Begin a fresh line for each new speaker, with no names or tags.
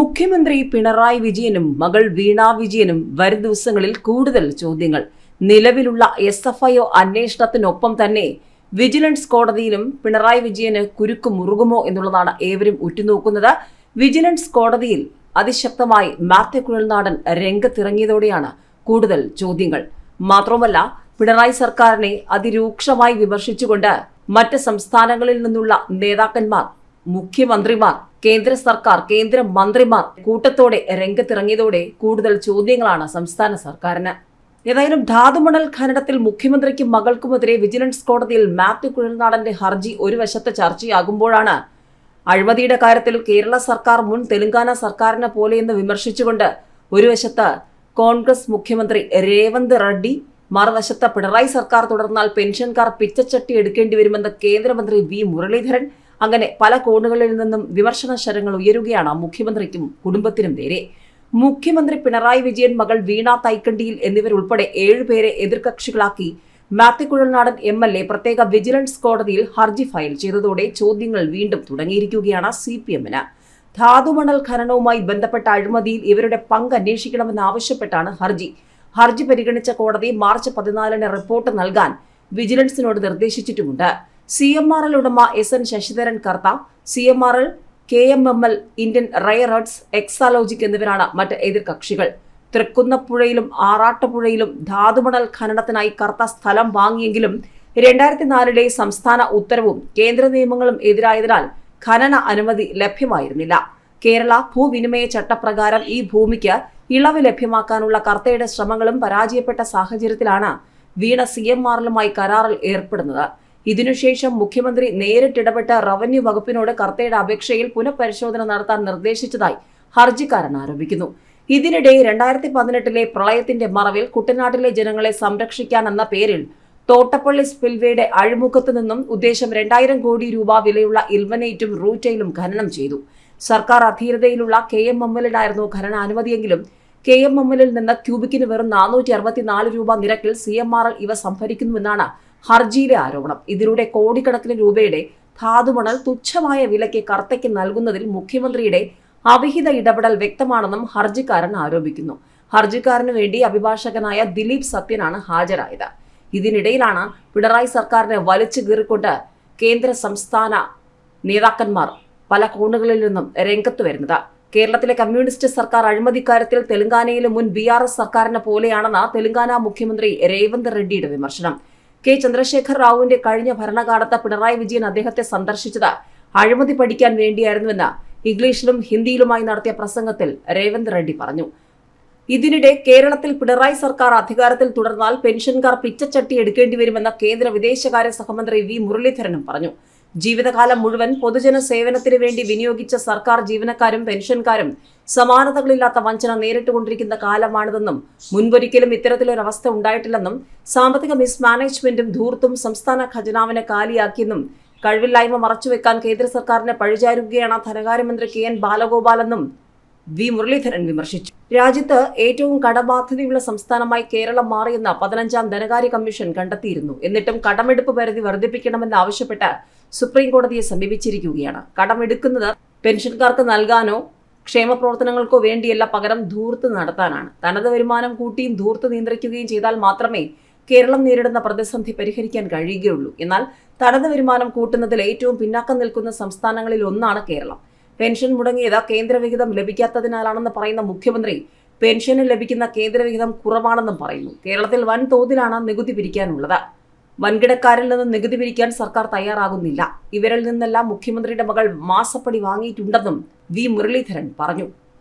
മുഖ്യമന്ത്രി പിണറായി വിജയനും മകൾ വീണ വിജയനും വരും ദിവസങ്ങളിൽ കൂടുതൽ ചോദ്യങ്ങൾ. നിലവിലുള്ള എസ് എഫ് ഐ ഒ അന്വേഷണത്തിനൊപ്പം തന്നെ വിജിലൻസ് കോടതിയിലും പിണറായി വിജയന് കുരുക്ക് മുറുകുമോ എന്നുള്ളതാണ് ഏവരും ഉറ്റുനോക്കുന്നത്. വിജിലൻസ് കോടതിയിൽ അതിശക്തമായി മാത്യു കുഴൽനാടൻ രംഗത്തിറങ്ങിയതോടെയാണ് കൂടുതൽ ചോദ്യങ്ങൾ. മാത്രമല്ല പിണറായി സർക്കാരിനെ അതിരൂക്ഷമായി വിമർശിച്ചുകൊണ്ട് മറ്റ് സംസ്ഥാനങ്ങളിൽ നിന്നുള്ള നേതാക്കന്മാർ മുഖ്യമന്ത്രിമാർ കേന്ദ്ര സർക്കാർ കേന്ദ്ര മന്ത്രിമാർ കൂട്ടത്തോടെ രംഗത്തിറങ്ങിയതോടെ കൂടുതൽ ചോദ്യങ്ങളാണ് സംസ്ഥാന സർക്കാരിന്. ഏതായാലും ധാതുമണൽ ഖനനത്തിൽ മുഖ്യമന്ത്രിക്കും മകൾക്കുമെതിരെ വിജിലൻസ് കോടതിയിൽ മാത്യു കുഴൽനാടന്റെ ഹർജി ഒരു വശത്ത് ചർച്ചയാകുമ്പോഴാണ് അഴിമതിയുടെ കാര്യത്തിൽ കേരള സർക്കാർ മുൻ തെലങ്കാന സർക്കാരിനെ പോലെയെന്ന് വിമർശിച്ചുകൊണ്ട് ഒരു വശത്ത് കോൺഗ്രസ് മുഖ്യമന്ത്രി രേവന്ത് റെഡ്ഡി മറുവശത്ത് പിണറായി സർക്കാർ തുടർന്നാൽ പെൻഷൻകാർ പിച്ചച്ചട്ടി എടുക്കേണ്ടി വരുമെന്ന് കേന്ദ്രമന്ത്രി വി മുരളീധരൻ അങ്ങനെ പല കോണുകളിൽ നിന്നും വിമർശന ശരങ്ങൾ ഉയരുകയാണ് മുഖ്യമന്ത്രിക്കും കുടുംബത്തിനും നേരെ. മുഖ്യമന്ത്രി പിണറായി വിജയൻ മകൾ വീണ തൈക്കണ്ടിയിൽ എന്നിവരുൾപ്പെടെ ഏഴുപേരെ എതിർകക്ഷികളാക്കി Mathew Kuzhalnadan M L A പ്രത്യേക വിജിലൻസ് കോടതിയിൽ ഹർജി ഫയൽ ചെയ്തതോടെ ചോദ്യങ്ങൾ വീണ്ടും തുടങ്ങിയിരിക്കുകയാണ് സി പി എമ്മിന്. ധാതുമണൽ ഖനനവുമായി ബന്ധപ്പെട്ട അഴിമതിയിൽ ഇവരുടെ പങ്ക് അന്വേഷിക്കണമെന്നാവശ്യപ്പെട്ടാണ് ഹർജി. ഹർജി പരിഗണിച്ച കോടതി മാർച്ച് പതിനാലിന് റിപ്പോർട്ട് നൽകാൻ വിജിലൻസിനോട് നിർദ്ദേശിച്ചിട്ടുമുണ്ട്. സി എം ആർ എൽ ഉടമ S N Sasidharan Kartha C M R L K M M L Indian rare earths Exalogic എന്നിവരാണ് മറ്റ് എതിർകക്ഷികൾ തൃക്കുന്നപ്പുഴയിലും ആറാട്ടുപുഴയിലും ധാതുമണൽ ഖനനത്തിനായി കർത്ത സ്ഥലം വാങ്ങിയെങ്കിലും രണ്ടായിരത്തി നാലിലെ സംസ്ഥാന ഉത്തരവും കേന്ദ്ര നിയമങ്ങളും എതിരായതിനാൽ ഖനന അനുമതി ലഭ്യമായിരുന്നില്ല. കേരള ഭൂവിനിമയ ചട്ടപ്രകാരം ഈ ഭൂമിക്ക് ഇളവ് ലഭ്യമാക്കാനുള്ള കർത്തയുടെ ശ്രമങ്ങളും പരാജയപ്പെട്ട സാഹചര്യത്തിലാണ് വീണ സി എം ആറിലുമായി കരാറിൽ ഏർപ്പെടുന്നത്. ഇതിനുശേഷം മുഖ്യമന്ത്രി നേരിട്ടിടപെട്ട് റവന്യൂ വകുപ്പിനോട് കർത്തയുടെ അപേക്ഷയിൽ പുനഃപരിശോധന നടത്താൻ നിർദ്ദേശിച്ചതായി ഹർജിക്കാരൻ ആരോപിക്കുന്നു. ഇതിനിടെ രണ്ടായിരത്തി പതിനെട്ടിലെ പ്രളയത്തിന്റെ മറവിൽ കുട്ടനാട്ടിലെ ജനങ്ങളെ സംരക്ഷിക്കാനെന്ന പേരിൽ തോട്ടപ്പള്ളി സ്പിൽവേയുടെ അഴിമുഖത്തു നിന്നും ഉദ്ദേശം രണ്ടായിരം കോടി രൂപ വിലയുള്ള ഇൽവനേറ്റും റൂറ്റയിലും ഖനനം ചെയ്തു. സർക്കാർ അധീനതയിലുള്ള കെ എം എമ്മലിനായിരുന്നു ഖനന അനുമതിയെങ്കിലും കെ എം എമ്മലിൽ നിന്ന് ക്യൂബിക്കിന് വെറും നാനൂറ്റി അറുപത്തിനാല് രൂപ നിരക്കിൽ സി എം ആർ എൽ ഇവ സംഭരിക്കുന്നുവെന്നാണ് ഹർജിയിലെ ആരോപണം. ഇതിലൂടെ കോടിക്കണക്കിന് രൂപയുടെ ധാതുമണൽ തുച്ഛമായ വിലയ്ക്ക് കർത്തയ്ക്ക് നൽകുന്നതിൽ മുഖ്യമന്ത്രിയുടെ അവിഹിത ഇടപെടൽ വ്യക്തമാണെന്നും ഹർജിക്കാരൻ ആരോപിക്കുന്നു. ഹർജിക്കാരന് വേണ്ടി അഭിഭാഷകനായ ദിലീപ് സത്യനാണ് ഹാജരായത്. ഇതിനിടയിലാണ് പിണറായി സർക്കാരിനെ വലിച്ചു കീറിക്കൊണ്ട് കേന്ദ്ര സംസ്ഥാന നേതാക്കന്മാർ പല കോണുകളിൽ നിന്നും രംഗത്ത് വരുന്നത്. കേരളത്തിലെ കമ്മ്യൂണിസ്റ്റ് സർക്കാർ അഴിമതിക്കാര്യത്തിൽ തെലങ്കാനയിലെ മുൻ ബി ആർ എസ് സർക്കാരിനെ പോലെയാണെന്ന തെലങ്കാന മുഖ്യമന്ത്രി രേവന്ത് റെഡ്ഡിയുടെ വിമർശനം. കെ ചന്ദ്രശേഖർ റാവുവിന്റെ കഴിഞ്ഞ ഭരണകാലത്ത് പിണറായി വിജയൻ അദ്ദേഹത്തെ സന്ദർശിച്ചത് അഴിമതി പഠിക്കാൻ വേണ്ടിയായിരുന്നുവെന്ന് ഇംഗ്ലീഷിലും ഹിന്ദിയിലുമായി നടത്തിയ പ്രസംഗത്തിൽ രേവന്ത് റെഡ്ഡി പറഞ്ഞു. ഇതിനിടെ കേരളത്തിൽ പിണറായി സർക്കാർ അധികാരത്തിൽ തുടർന്നാൽ പെൻഷൻകാർ പിച്ചച്ചട്ടി എടുക്കേണ്ടി വരുമെന്ന് കേന്ദ്ര വിദേശകാര്യ സഹമന്ത്രി വി മുരളീധരനും പറഞ്ഞു. ജീവിതകാലം മുഴുവൻ പൊതുജന സേവനത്തിന് വേണ്ടി വിനിയോഗിച്ച സർക്കാർ ജീവനക്കാരും പെൻഷൻകാരും സമാനതകളില്ലാത്ത വഞ്ചന നേരിട്ടുകൊണ്ടിരിക്കുന്ന കാലമാണിതെന്നും മുൻപൊരിക്കലും ഇത്തരത്തിലൊരവസ്ഥ ഉണ്ടായിട്ടില്ലെന്നും സാമ്പത്തിക മിസ്മാനേജ്മെന്റും ധൂർത്തും സംസ്ഥാന ഖജനാവിനെ കാലിയാക്കിയെന്നും കഴിവില്ലായ്മ മറച്ചുവെക്കാൻ കേന്ദ്ര സർക്കാരിനെ പഴിചാരുകയാണ് ധനകാര്യമന്ത്രി കെ എൻ ബാലഗോപാലെന്നും വി മുരളീധരൻ വിമർശിച്ചു. രാജ്യത്ത് ഏറ്റവും കടബാധ്യതയുള്ള സംസ്ഥാനമായി കേരളം മാറിയെന്ന് പതിനഞ്ചാം ധനകാര്യ കമ്മീഷൻ കണ്ടെത്തിയിരുന്നു. എന്നിട്ടും കടമെടുപ്പ് പരിധി വർദ്ധിപ്പിക്കണമെന്ന് ആവശ്യപ്പെട്ട് സുപ്രീം കോടതിയെ സമീപിച്ചിരിക്കുകയാണ്. കടമെടുക്കുന്നത് പെൻഷൻകാർക്ക് നൽകാനോ ക്ഷേമ പ്രവർത്തനങ്ങൾക്കോ വേണ്ടിയല്ല പകരം ധൂർത്ത് നടത്താനാണ്. തനത് വരുമാനം കൂട്ടിയും ധൂർത്ത് നിയന്ത്രിക്കുകയും ചെയ്താൽ മാത്രമേ കേരളം നേരിടുന്ന പ്രതിസന്ധി പരിഹരിക്കാൻ കഴിയുകയുള്ളൂ. എന്നാൽ തനത് വരുമാനം കൂട്ടുന്നതിൽ ഏറ്റവും പിന്നാക്കം നിൽക്കുന്ന സംസ്ഥാനങ്ങളിൽ ഒന്നാണ് കേരളം. പെൻഷൻ മുടങ്ങിയത് കേന്ദ്രവിഹിതം ലഭിക്കാത്തതിനാലാണെന്ന് പറയുന്ന മുഖ്യമന്ത്രി പെൻഷന് ലഭിക്കുന്ന കേന്ദ്രവിഹിതം കുറവാണെന്നും പറയുന്നു. കേരളത്തിൽ വൻ തോതിലാണ് നികുതി പിരിക്കാനുള്ളത്. വൻകിടക്കാരിൽ നിന്ന് നികുതി പിരിക്കാൻ സർക്കാർ തയ്യാറാകുന്നില്ല. ഇവരിൽ നിന്നെല്ലാം മുഖ്യമന്ത്രിയുടെ മകൾ മാസപ്പടി വാങ്ങിയിട്ടുണ്ടെന്നും വി മുരളീധരൻ പറഞ്ഞു.